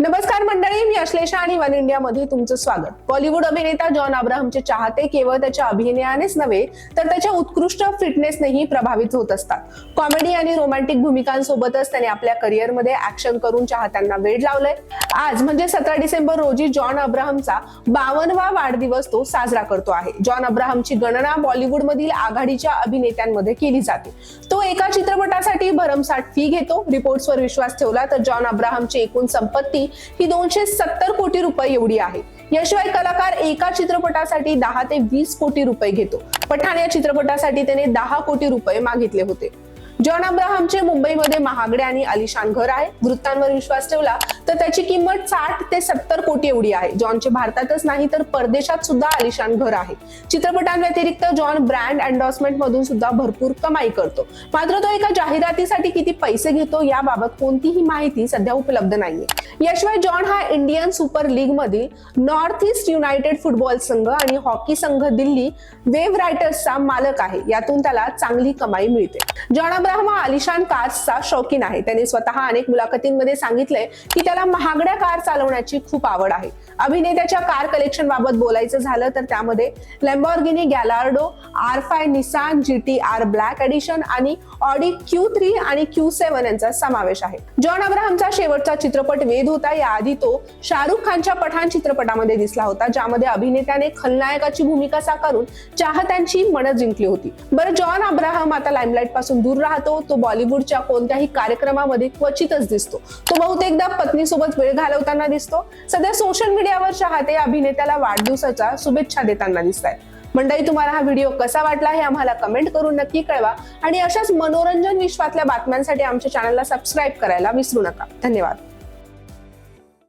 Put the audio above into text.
नमस्कार मंडळी मी अश्लेषा आणि वन इंडिया मध्ये तुमचं स्वागत. बॉलिवूड अभिनेता जॉन अब्राहमचे चाहते केवळ त्याच्या अभिनयानेच नव्हे तर त्याच्या उत्कृष्ट फिटनेसनेही प्रभावित होत असतात. कॉमेडी आणि रोमॅन्टिक भूमिकांसोबतच त्याने आपल्या करिअरमध्ये ऍक्शन करून चाहत्यांना वेळ लावलंय. आज म्हणजे सतरा डिसेंबर रोजी जॉन अब्राहमचा बावनवा वाढदिवस तो साजरा करतो आहे. जॉन अब्राहमची गणना बॉलिवूडमधील आघाडीच्या अभिनेत्यांमध्ये केली जाते. तो एका चित्रपटासाठी भरमसाठ फी घेतो. रिपोर्ट्सवर विश्वास ठेवला तर जॉन अब्राहमची एकूण संपत्ती ही दोनशे सत्तर कोटी रुपये एवढी आहे. याशिवाय कलाकार एका चित्रपटासाठी दहा ते वीस कोटी रुपये घेतो. पठाण या चित्रपटासाठी त्याने दहा कोटी रुपये मागितले होते. जॉन अब्राहमचे मुंबईमध्ये महागडे आणि अलिशान घर आहे. वृत्तांवर विश्वास ठेवला तर त्याची किंमत साठ ते सत्तर कोटी एवढी आहे. जॉनचे भारतातच नाही तर परदेशात सुद्धा अलिशान घर आहे. चित्रपटांव्यतिरिक्त जॉन ब्रँड एन्डॉर्समेंट मधून सुद्धा भरपूर कमाई करतो. मात्र तो एका जाहिरातीसाठी किती पैसे घेतो याबाबत कोणतीही माहिती सध्या उपलब्ध नाहीये. याशिवाय जॉन हा इंडियन सुपर लीग मधील नॉर्थ ईस्ट युनायटेड फुटबॉल संघ आणि हॉकी संघ दिल्ली वेव्ह रायटर्सचा मालक आहे. यातून त्याला चांगली कमाई मिळते. जॉन अब्राहम आलिशान कार्सचा शौकीन आहे. त्याने स्वतः अनेक मुलाखतींमध्ये सांगितलंय की त्याला महागड्या कार चालवण्याची खूप आवड आहे. अभिनेत्याच्या कार कलेक्शन बाबत बोलायचं झालं तर त्यामध्ये Lamborghini Gallardo R five Nissan G T R black edition आणि ऑडी क्यू थ्री आणि क्यू सेव्हन यांचा समावेश आहे. जॉन अब्राहमचा शेवटचा चित्रपट वेद होता. याआधी तो शाहरुख खानच्या पठाण चित्रपटामध्ये दिसला होता ज्यामध्ये अभिनेत्याने खलनायकाची भूमिका साकारून चाहत्यांची मनं जिंकली होती. बरं जॉन अब्राहम आता लाईमलाईटपासून दूर राहतो तो बॉलिवूडच्या कोणत्याही कार्यक्रमामध्ये क्वचितच दिसतो. तो बहुतेकदा पत्नीसोबत वेळ घालवताना दिसतो. सध्या सोशल मीडियावर चाहते अभिनेत्याला वाढदिवसाच्या शुभेच्छा देताना दिसत आहेत मंडळी तुम्हाला हा व्हिडिओ कसा वाटला हे आम्हाला कमेंट करून नक्की कळवा आणि अशाच मनोरंजन विश्वातल्या बातम्यांसाठी आमच्या चॅनलला सबस्क्राईब करायला विसरू नका. धन्यवाद.